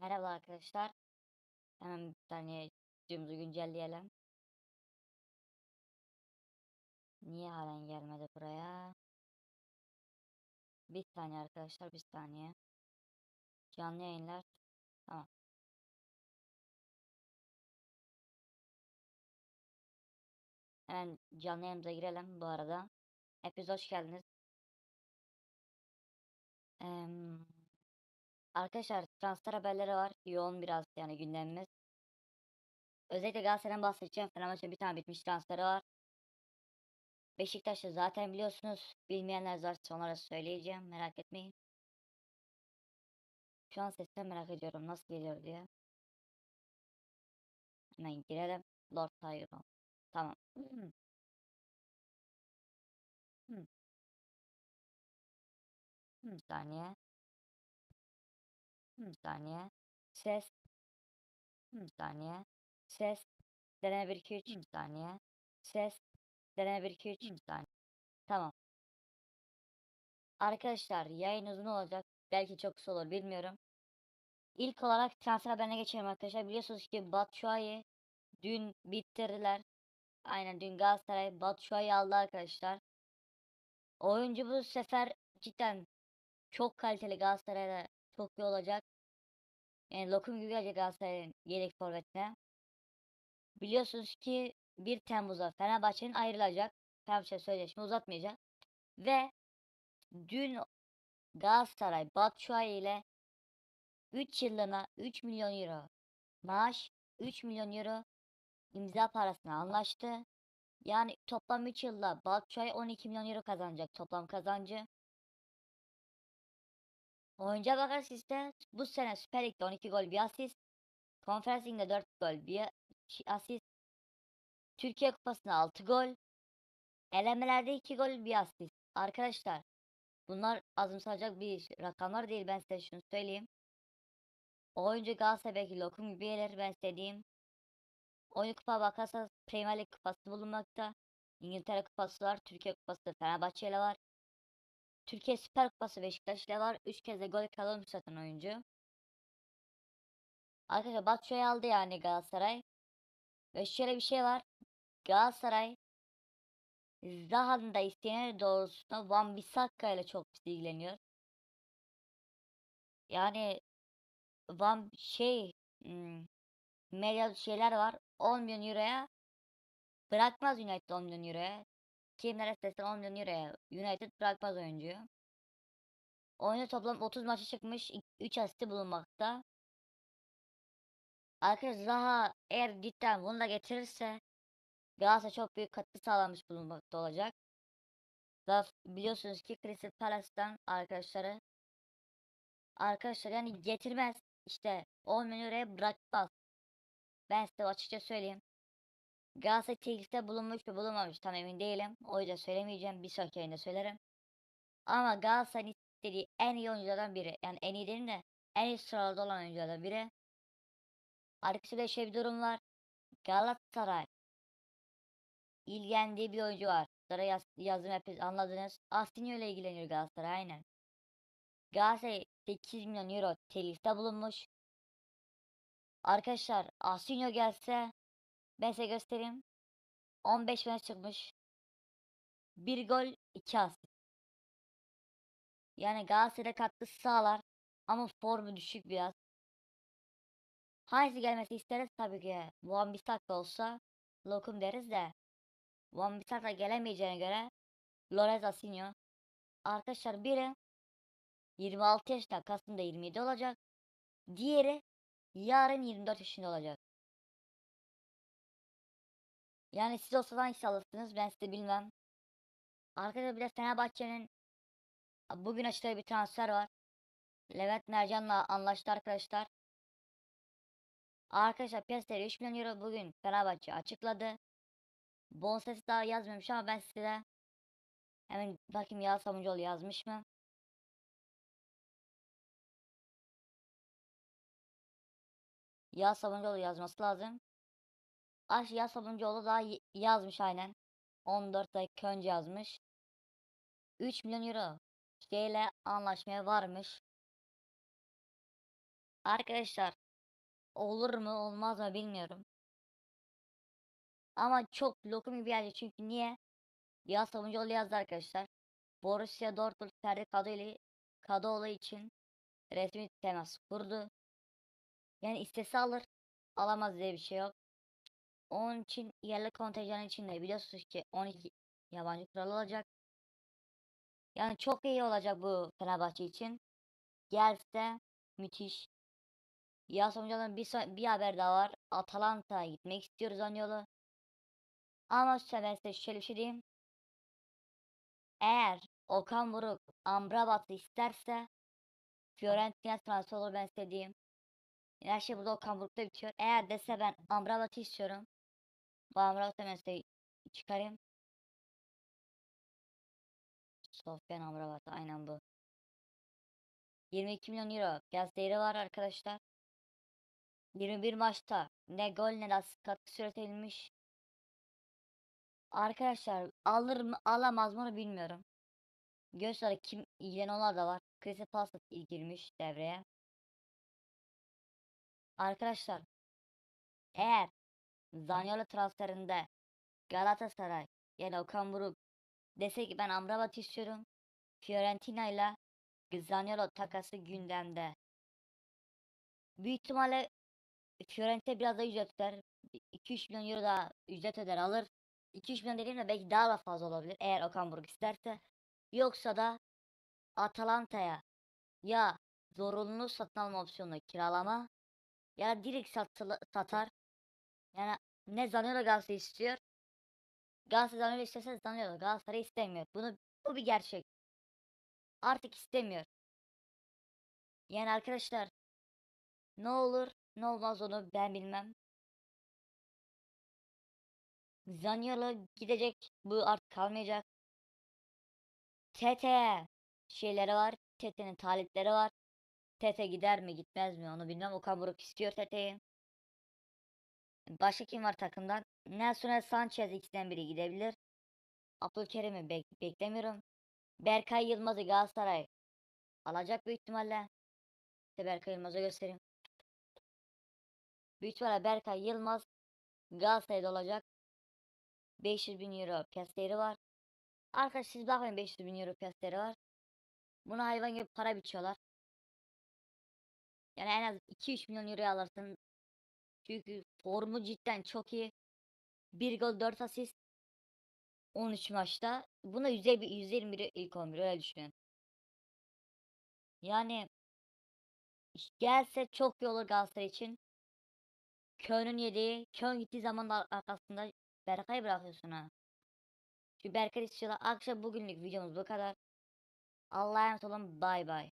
Merhaba arkadaşlar. Hemen bir saniye videomuzu güncelleyelim. Niye halen gelmedi buraya? Bir saniye arkadaşlar, bir saniye. Canlı yayınlar. Tamam. Hemen canlı yayınımıza girelim bu arada. Hepiniz hoş geldiniz. Em, arkadaşlar transfer haberleri var. Yoğun biraz yani gündemimiz. Özellikle Galatasaray'dan bahsedeceğim. Fenerbahçe'nin bir tane bitmiş transferi var. Beşiktaş'ı zaten biliyorsunuz. Bilmeyenler varsa onlara söyleyeceğim. Merak etmeyin. Şu an sesten merak ediyorum. Nasıl geliyor diye. Hemen girelim. Lord Tyron. Tamam. Hmm. Hmm. Hmm, saniye. Bir saniye. Ses. Bir saniye. Ses. Deneme 1 2 3 bir saniye. Ses. Deneme 1 2 3 bir saniye. Tamam. Arkadaşlar yayın uzun olacak. Belki çok kısa olur bilmiyorum. İlk olarak transfer haberine geçelim arkadaşlar. Biliyorsunuz ki Batshuayi dün bitirdiler. Aynen dün Galatasaray Batshuayi aldı arkadaşlar. Oyuncu bu sefer cidden çok kaliteli Galatasaray'da çok iyi olacak. Yani lokum gibi gelecek Galatasaray'ın yedek forvetine. Biliyorsunuz ki 1 Temmuz'da Fenerbahçe'nin ayrılacak. Fenerbahçe sözleşme uzatmayacak. Ve dün Galatasaray Batshuayi ile 3 yıllığına 3 milyon euro maaş 3 milyon euro imza parasına anlaştı. Yani toplam 3 yılda Batshuayi 12 milyon euro kazanacak toplam kazancı. Oyuncuya bakarsanız ise bu sene Süper Lig'de 12 gol bir asist. Konferans Ligi'nde 4 gol bir asist. Türkiye Kupası'nda 6 gol. Elemelerde 2 gol bir asist. Arkadaşlar bunlar azımsanacak bir rakamlar değil ben size şunu söyleyeyim. Oyuncu Galatasaray belki lokum gibi gelir ben diyeyim. Oyun kupa bakarsanız Premier Lig kupası bulunmakta. İngiltere kupası var. Türkiye kupası Fenerbahçe ile var. Türkiye Süper Kupası Beşiktaş ile var. 3 kez de gol kralıymış zaten oyuncu. Arkadaşlar Batshuayi aldı yani Galatasaray. Ve şöyle bir şey var. Galatasaray Zaha'nın da isteyenleri doğrultusunda Van Bissaka ile çok ilgileniyor. Yani Van şey hmm, medya şeyler var. 10 milyon euroya bırakmaz United 10 milyon euroya. Kimlere istesen 10 milyon euroya United bırakmaz oyuncuyu. Oyunda toplam 30 maça çıkmış. 3 asisti bulunmakta. Arkadaşlar Zaha eğer cidden bunu da getirirse Galatasaray çok büyük katkı sağlamış bulunmakta olacak. Zaha biliyorsunuz ki Crystal Palace'tan arkadaşları arkadaşlar yani getirmez. İşte 10 milyon euroya bırakmaz. Ben size açıkça söyleyeyim. Galatasaray teklifte bulunmuş mu bulunmamış tam emin değilim. O yüzden söylemeyeceğim. Bir sonraki yayında söylerim. Ama Galatasaray'ın istediği en iyi oyunculardan biri. Yani en iyi değil de en iyi sıralarda olan oyunculardan biri. Arkasında şöyle bir durum var. Galatasaray ilgilendiği bir oyuncu var. Sonra yaz, yazdım hepiniz anladınız. Astinio ile ilgileniyor Galatasaray aynen. Galatasaray 8 milyon euro teklifte bulunmuş. Arkadaşlar Astinio gelse ben size göstereyim. 15 maç çıkmış. 1 gol 2 asist. Yani Galatasaray'a katkısı sağlar. Ama formu düşük biraz. Hangisi gelmesi isteriz tabii ki. Van Bissaka olsa lokum deriz de. Van Bissaka gelemeyeceğine göre Lorez Asinio. Arkadaşlar biri 26 yaşında Kasım'da 27 olacak. Diğeri yarın 24 yaşında olacak. Yani siz olsa hangisi alırsınız ben size bilmem. Arkadaşlar bir de Fenerbahçe'nin bugün açtığı bir transfer var. Levent Mercan'la anlaştı arkadaşlar. Arkadaşlar piyasaya 3 milyon euro bugün Fenerbahçe açıkladı. Bonservis daha yazmamış ama ben size hemen bakayım Yağız Sabuncuoğlu yazmış mı? Yağız Sabuncuoğlu yazması lazım. Aş Yağız Sabuncuoğlu daha yazmış aynen. 14 dakika önce yazmış. 3 milyon euro şeyle anlaşmaya varmış. Arkadaşlar olur mu olmaz mı bilmiyorum. Ama çok lokum bir yer çünkü niye? Ya Savuncuoğlu yazdı arkadaşlar. Borussia Dortmund Ferdi Kadıoğlu, Kadıoğlu için resmi temas kurdu. Yani istese alır, alamaz diye bir şey yok. Onun için yerli kontenjan içinde biliyorsunuz ki 12 yabancı kural olacak. Yani çok iyi olacak bu Fenerbahçe için. Gelse müthiş. Ya Savuncuoğlu'nun bir, so- bir haber daha var. Atalanta'ya gitmek istiyoruz Zaniolo. Ama size ben size şöyle bir şey diyeyim. Eğer Okan Buruk Amrabat'ı isterse Fiorentina transfer olur ben diyeyim. Her şey burada Okan Buruk'ta bitiyor. Eğer dese ben Amrabat'ı istiyorum. Amrabat'ı size çıkarayım. Sofyan Amrabat aynen bu. 22 milyon euro piyasa değeri var arkadaşlar. 21 maçta ne gol ne de asist katkısı üretilmiş. Arkadaşlar alır mı alamaz mı bilmiyorum. Göster kim ilgilenen da var. Palace da girmiş devreye. Arkadaşlar eğer Zaniolo transferinde Galatasaray ya da Okan Buruk dese ki ben Amrabat istiyorum. Fiorentina ile Zaniolo takası gündemde. Büyük ihtimalle Fiorentina biraz da ücret öder. 2-3 milyon euro daha ücret öder alır. 2-3 milyon dediğim de belki daha da fazla olabilir eğer Okan Buruk isterse. Yoksa da Atalanta'ya ya zorunlu satın alma opsiyonunu kiralama ya direkt satılı, satar. Yani ne Zaniolo Galatasaray istiyor. Galatasaray Zaniolo istese Zaniolo Galatasaray istemiyor. Bunu bu bir gerçek. Artık istemiyor. Yani arkadaşlar ne olur ne olmaz onu ben bilmem. Zaniolo gidecek. Bu artık kalmayacak. TT şeyleri var. TT'nin talipleri var. TT gider mi gitmez mi onu bilmem. Okan Buruk istiyor TT'yi. Başka kim var takımdan? Nelson Sanchez ikisinden biri gidebilir. Abdülkerim'i bek beklemiyorum. Berkay Yılmaz'ı Galatasaray alacak büyük ihtimalle. İşte Berkay Yılmaz'ı göstereyim. Büyük ihtimalle Berkay Yılmaz Galatasaray'da olacak. 500 bin euro piyasa değeri var. Arkadaşlar siz bakmayın 500 bin euro piyasa değeri var. Buna hayvan gibi para biçiyorlar. Yani en az 2-3 milyon euro alırsın. Çünkü formu cidden çok iyi. 1 gol 4 asist. 13 maçta. Buna yüzde bir- %21 ilk 11 öyle düşünün. Yani gelse çok iyi olur Galatasaray için. Köln'ün yediği, Köln gittiği zaman da arkasında Berkay bırakıyorsun ha. Şu Berkay istiyorlar. Akşam bugünlük videomuz bu kadar. Allah'a emanet olun. Bay bay.